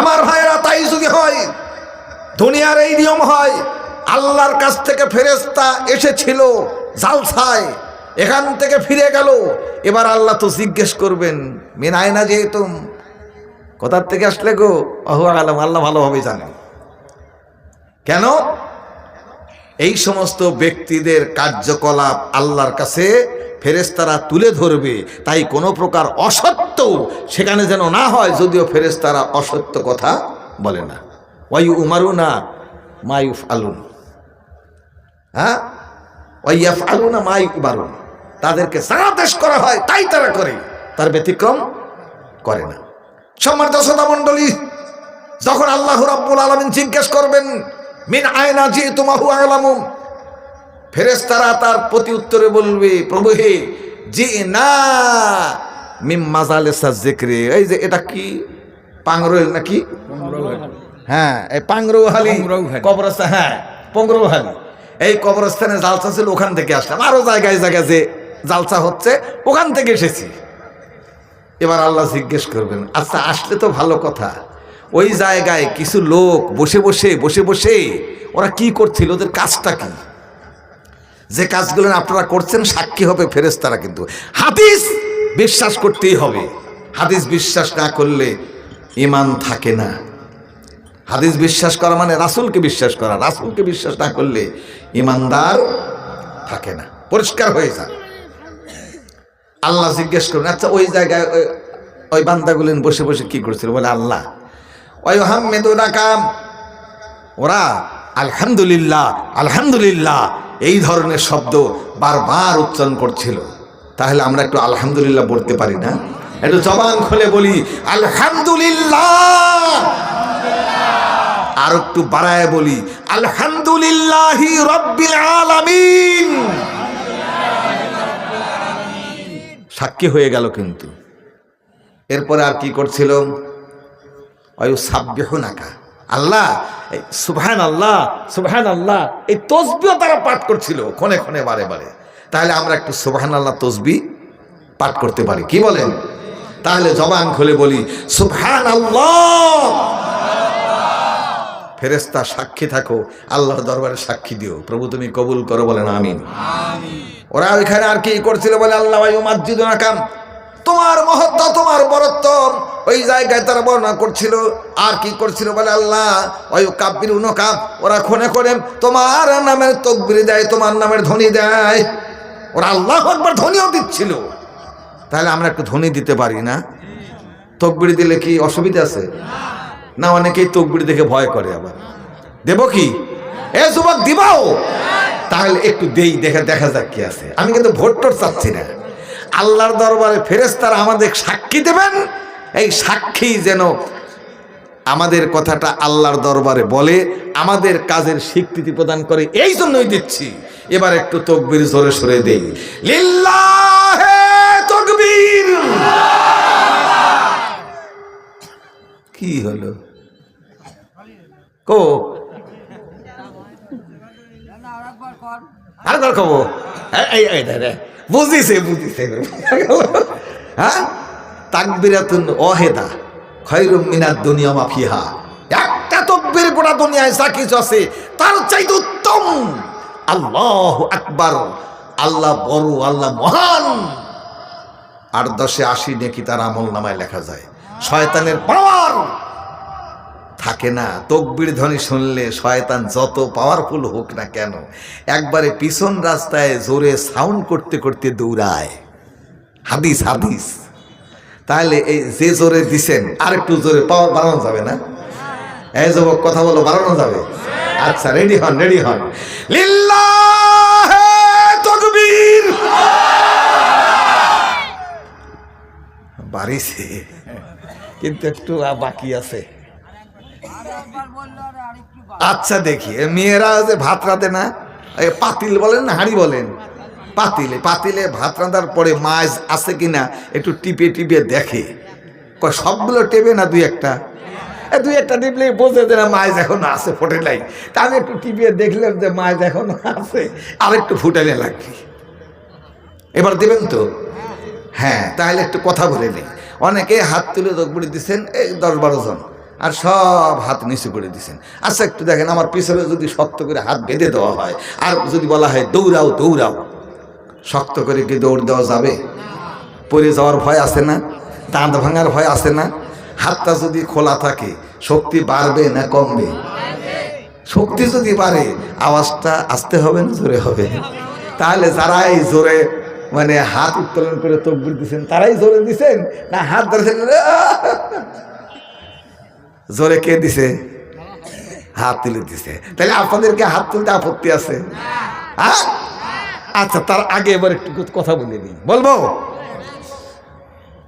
আমার ভাইয়েরা, তাই যদি হয়, দুনিয়ার এই নিয়ম হয়, আল্লাহর কাছ থেকে ফেরেস্তা এসেছিল জালসায়, এখান থেকে ফিরে গেল। এবার আল্লাহ তো জিজ্ঞেস করবেন মেনায় না যেহেতু কোথার থেকে আসলে গো? আহু, আলাম, আল্লাহ ভালোভাবে জানে কেন? এই সমস্ত ব্যক্তিদের কার্যকলাপ আল্লাহর কাছে ফেরেস্তারা তুলে ধরবে, তাই কোনো প্রকার অসত্য সেখানে যেন না হয়, যদিও ফেরেস্তারা অসত্য কথা বলে না। ওয়াইউ উমারু না মায়ুফ আলুন হ্যাঁ? ওয়াইয়াফ আলুনা মাই উমারুন তাদেরকে সারাদেশ করা হয়, তাই তারা করে। তার ব্যতিক্রম করে না। সম্মানিত শ্রোতা মণ্ডলী, যখন আল্লাহ রাব্বুল আলামিন জিজ্ঞেস করবেন, মিন আয়না জি তোমাহু আলামুন ফেরেশতারা তার প্রতি উত্তরে বলবে, প্রভু হে জি না মিম মাজালেসা জিক্রে। এই যে এটা কি? পাংরোল নাকি? হ্যাঁ এই পাংরৌহালি। কবরস্থান হ্যাঁ পংরৌহালি। এই কবরস্থানে জালসা ছিল ওখান থেকে আসলাম। আরও জায়গায় জায়গায় যে জালসা হচ্ছে ওখান থেকে এসেছি। এবার আল্লাহ জিজ্ঞেস করবেন আচ্ছা আসলে তো ভালো কথা। ওই জায়গায় কিছু লোক বসে বসে বসে বসে ওরা কি করছিল? ওদের কাজটা কি? যে কাজগুলো আপনারা করছেন সাক্ষী হবে ফেরেস্তারা কিন্তু। হাদিস বিশ্বাস করতেই হবে। হাদিস বিশ্বাস না করলে ইমান থাকে না। হাদিস বিশ্বাস করা মানে রাসূলকে বিশ্বাস করা। রাসূলকে বিশ্বাস না করলে ইমানদার থাকে না। পরিষ্কার হয়ে যান আল্লাহ জিজ্ঞেস করুন আচ্ছা ওই জায়গায় ওই- বান্দাগুলেন বসে বসে কি করছিল? বলে, আল্লাহ ওই কাম ওরা আলহামদুলিল্লাহ আলহামদুলিল্লাহ, এই ধরনের শব্দ বারবার উচ্চারণ করছিল। তাহলে আমরা একটু আলহামদুলিল্লাহ বলতে পারি না? একটু জবান খুলে বলি, আলহামদুলিল্লাহ। আর একটু বাড়ায় বলি, আলহামদুলিল্লাহি রব্বিল সাক্ষী হয়ে গেল কিন্তু। এরপরে আর কি করছিল? আল্লাহ সুবহান আল্লাহ সুবহান আল্লাহ এই তসবিও তারা পাঠ করছিল ক্ষণে ক্ষণে বারে বারে। তাহলে আমরা একটু সুবহান আল্লাহ তসবি পাঠ করতে পারি। কি বলেন? তাহলে জবান খুলে বলি সুবহান আল্লাহ ফেরেস্তা সাক্ষী থাকো আল্লাহর দরবারে সাক্ষী দিও। প্রভু তুমি কবুল করো বলেন আমিন। ওরা ওইখানে আর কি করছিল বলে আল্লাহ মাসজিদ নাকাম তোমার মহত্ব তোমার বরত্ব ওই জায়গায় তারা বর্ণনা করছিল। আর কি করছিল বলে আল্লাহ ওই কাব্বির উনকাম ওরা ক্ষণে ক্ষণে তোমার নামের তকবির দেয় তোমার নামের ধ্বনি দেয়। ওরা আল্লাহ একবার ধ্বনিও দিচ্ছিল। তাহলে আমরা একটু ধ্বনি দিতে পারি না? তকবির দিলে কি অসুবিধা আছে? না, অনেকেই তকবির দেখে ভয় করে আবার। দেব কি? এ যুবক, দিবাও। তাহলে একটু দেই, দেখে, দেখা যাক কি আছে। আমি কিন্তু ভোট টোট চাচ্ছি না। আল্লাহর দরবারে ফেরেস্তারা আমাদের সাক্ষী দেবেন। এই সাক্ষী যেন আমাদের কথাটা আল্লাহর দরবারে বলে আমাদের কাজের স্বীকৃতি প্রদান করে এই জন্যই দিচ্ছি। এবার একটু তকবির জোরে সরে দেই। তকবীর! কি হলো? কো? আর কর খাব এই এই দে, দে। বুঝিছে বুঝিছে। হ্যাঁ? তাকবিরাতুন অহেদা খৈরুম মিনাদ দুনিয়া মাফিহা একটা তকবির গোটা দুনিয়ায় যা কিছু আছে, তার চাইতে উত্তম। আল্লাহ আকবার। আল্লাহ বড়, আল্লাহ মহান। দশে আশি তার লেখা যায়। শয়তানের পাওয়ার থাকে না। তকবির ধ্বনি শুনলে শয়তান যত পাওয়ারফুল হোক না কেন, একবারে পিছন রাস্তায় জোরে সাউন্ড করতে করতে দৌড়ায়। হাদিস হাদিস। তাহলে এই যে জোরে দিছেন আর একটু জোরে পাওয়ার বাড়ানো যাবে না? এই যুবক, কথা বলো, বাড়ানো যাবে? আচ্ছা রেডি হন রেডি হন। তকবীর! বাড়িছে। কিন্তু একটু বাকি আছে। আচ্ছা দেখি মেয়েরা যে ভাত রাঁধে না পাতিল বলেন না, হাঁড়ি বলেন? পাতিলে পাতিলে ভাত রাঁধার পরে মাছ আছে কিনা একটু টিপে টিপে দেখে। কয়, সবগুলো টেবে না দুই একটা? দুই একটা টিপলে বোঝে যে না, মাছ এখনও আছে, ফোটে নাই। তা আমি একটু টিপিয়ে দেখলাম যে মাছ এখনও আছে, আর একটু ফুটালে লাগবে। এবার দেবেন তো? হ্যাঁ তাহলে একটু কথা বলে নেই। অনেকে হাত তুলে দগবড়ি দিচ্ছেন এই দশ বারো জন, আর সব হাত নিচু করে দিছেন। আচ্ছা একটু দেখেন, আমার পিছনে যদি শক্ত করে হাত বেঁধে দেওয়া হয়, আর যদি বলা হয় দৌড়াও দৌড়াও। শক্ত করে কি দৌড় দেওয়া যাবে? পড়ে যাওয়ার ভয় আছে না? দাঁত ভাঙার ভয় আছে না? হাতটা যদি খোলা থাকে, শক্তি বাড়বে না কমবে? শক্তি যদি বাড়ে, আওয়াজটা আসতে হবে না জোরে হবে? তাহলে যারাই জোরে মানে হাত উত্তোলন করে তকবির দিচ্ছেন তারাই জোরে দিছেন? না হাত ধরেছেন জোরে কে দিছে? হাত তুলে দিছে। তাহলে আপনাদেরকে হাত তুলতে আপত্তি আছে? হ্যাঁ? আচ্ছা তার আগে এবার একটু কথা বলে দিই। বলব?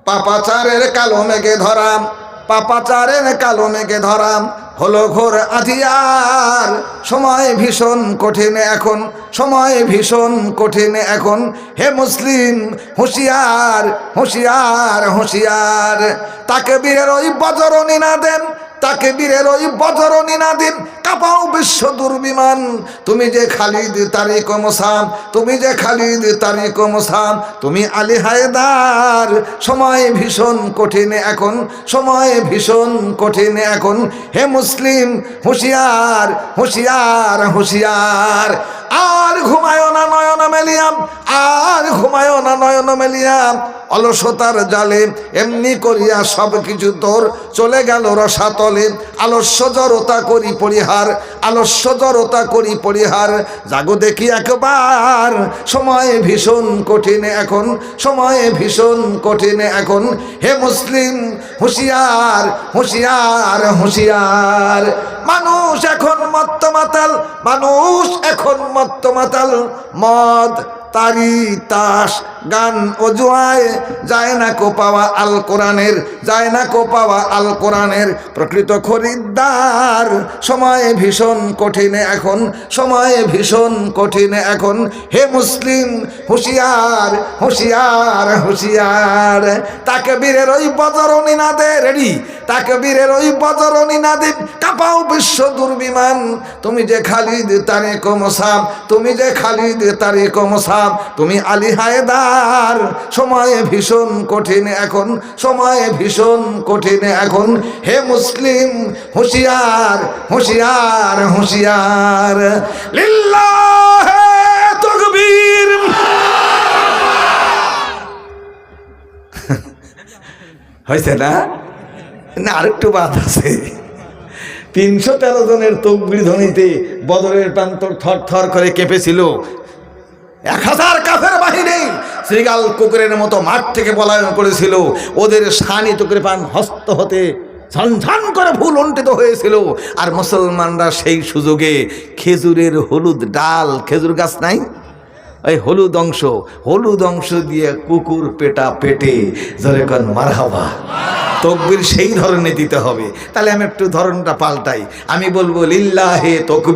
পাপাচারের কালো মেঘে ধরাম, পাপাচারের কালো মেঘে ধরাম, হলো ঘোর আধিয়ার সময় ভীষণ কঠিন এখন, সময় ভীষণ কঠিন এখন। হে মুসলিম, হুঁশিয়ার হুঁশিয়ার হুঁশিয়ার। তাকে বীরের ওই বজরণী না দেন তাকে বীরের ওই বজরণী নিনাদিন দিন কাপাও বিশ্ব দুর্বিমান। তুমি যে খালিদ, তারিক মোসাম, তুমি যে খালিদ, তারিক মোসাম, তুমি আলী হায়দার। সময় ভীষণ কঠিন এখন, সময় ভীষণ কঠিন এখন। হে মুসলিম, হুঁশিয়ার হুঁশিয়ার হুঁশিয়ার। আর ঘুমায় না, নয়ন মেলিয়াম, আর ঘুমায় না, নয়ন মেলিয়াম। অলসতার জালে এমনি করিয়া সব কিছু তোর। চলে গেল রসাতলে, আলস্য জড়তা করি পরিহার। আলস্য জড়তা করি পরিহার। জাগো দেখি একবার। সময় ভীষণ কঠিনে এখন। সময় ভীষণ কঠিনে এখন। হে মুসলিম, হুঁশিয়ার হুঁশিয়ার হুঁশিয়ার। মানুষ এখন মত্ত মাতাল। মানুষ এখন মত্ত মাতাল। মদ তারি তাস, গান ও জোয়ায় যায় না কো পাওয়া আল কোরআনের, যায় না কো পাওয়া আল কোরআনের। প্রকৃত খরিদ্দার, সময় ভীষণ কঠিনে এখন, সময় ভীষণ কঠিন এখন। হে মুসলিম, হুঁশিয়ার হুঁশিয়ার হুঁশিয়ার। তাকে বীরের ওই বজরণী না দে রেডি তাকে বীরের ওই বজরণী না দে কাপাও বিশ্ব দুর্বিমান। তুমি যে খালিদ তারে কমসাম। তুমি যে খালিদ তারে কমসাম। তুমি আলী হায়দার। সময়ে ভীষণ কঠিন এখন। সময়ে ভীষণ কঠিন এখন। হে মুসলিম, হুঁশিয়ার হুঁশিয়ার হুঁশিয়ার। লিল্লাহ হয়েছে না? না, আরেকটু বাদ আছে। তিনশো তেরো জনের তকবির ধ্বনিতে বদরের প্রান্তর থর থর করে কেঁপেছিল। এক হাজার কাফের বাহিনী শ্রীগাল কুকুরের মতো মাঠ থেকে পলায়ন করেছিল। ওদের শানি তুকরে পান হস্ত হতে ঝনঝন করে ফুল অন্টিত হয়েছিল। আর মুসলমানরা সেই সুযোগে খেজুরের হলুদ ডাল, খেজুর গাছ নাই? ওই হলুদ অংশ হলুদ অংশ দিয়ে কুকুর পেটা পেটে ধরে কন মারহাবা। তকবির সেই ধরনের দিতে হবে। তাহলে আমি একটু ধরনটা পাল্টাই। আমি বলব, লিল্লাহে তকবির।